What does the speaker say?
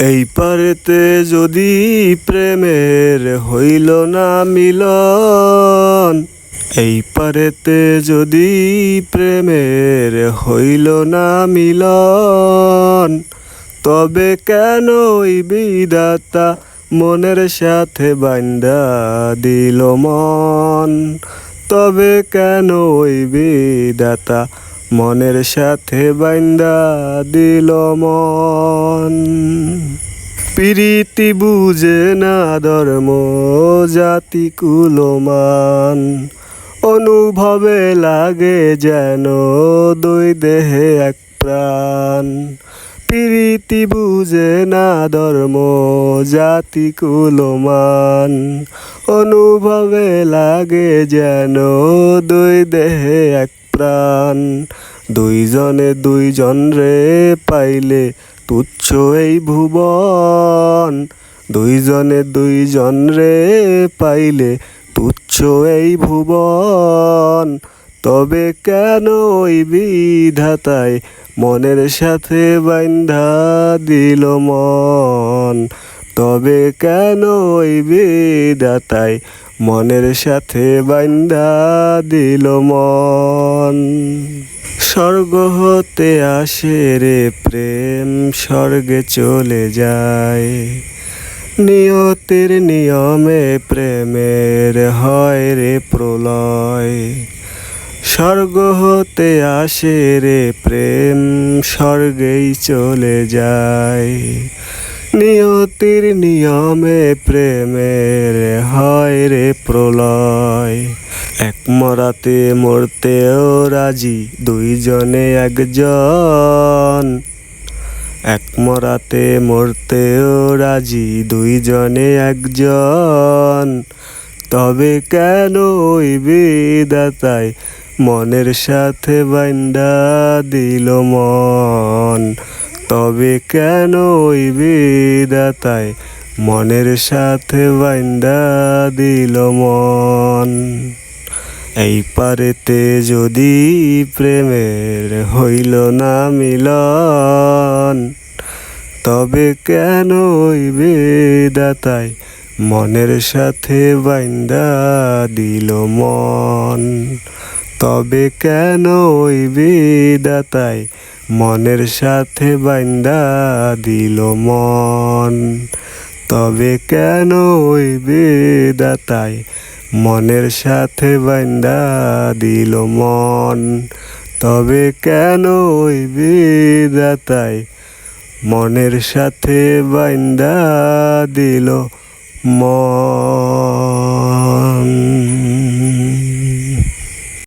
এই পারেতে যদি প্রেমের হইল না মিলন, এই পারেতে যদি প্রেমের হইল না মিলন, তবে কেন ওই বিদাতা মনের সাথে বান্দা দিল মন? তবে কেন ওই বিদাতা মনের সাথে বান্দা দিল মন। প্রীতি বুঝে না ধর্ম, জাতি কুলমান। অনুভবে লাগে যেন দুই দেহে এক প্রাণ। প্রীতি বুঝে না ধর্ম, জাতি কুলমান। অনুভবে লাগে যেন দুই দেহে এক প্রাণ। দুইজনে দুইজন রে পাইলে তুচ্ছ এই ভুবন। দুইজনে দুইজন রে পাইলে তুচ্ছ এই ভুবন। তবে কেন ওই বিধাতায় মনের সাথে বাইন্ধা দিল মন? তবে কেন ওই বিধাতায় মনের সাথে বাইন্ধা দিল মন? স্বর্গ হতে আসে রে প্রেম, স্বর্গে চলে যায়। নিয়তের নিয়মে প্রেমের হয় রে প্রলয়। স্বর্গ হতে আসে রে প্রেম, স্বর্গেই চলে যায়। নিয়তির নিয়মে প্রেমের হয় রে প্রলয়। এক মরাতে মরতেও রাজি দুইজনে একজন। এক মরাতে মরতেও রাজি দুইজনে একজন। তবে কেন ওই বিদাতায় মনের সাথে বাইন্দা দিল মন? তবে কেন ওই বিদাতায় মনের সাথে বাইন্দা দিল মন? এই পারেতে যদি প্রেমের হইল না মিলন, তবে কেন ওই বেদাতায় মনের সাথে বাইন্দা দিল মন? তবে কেন ওই বেদাতায় মনের সাথে বাইন্দা দিল মন? তবে কেন ওই বেদাতায় মনের সাথে বাইন্দা দিল মন। তবে কেন ওই বিদাতাই মনের সাথে বাইন্দা দিল মন?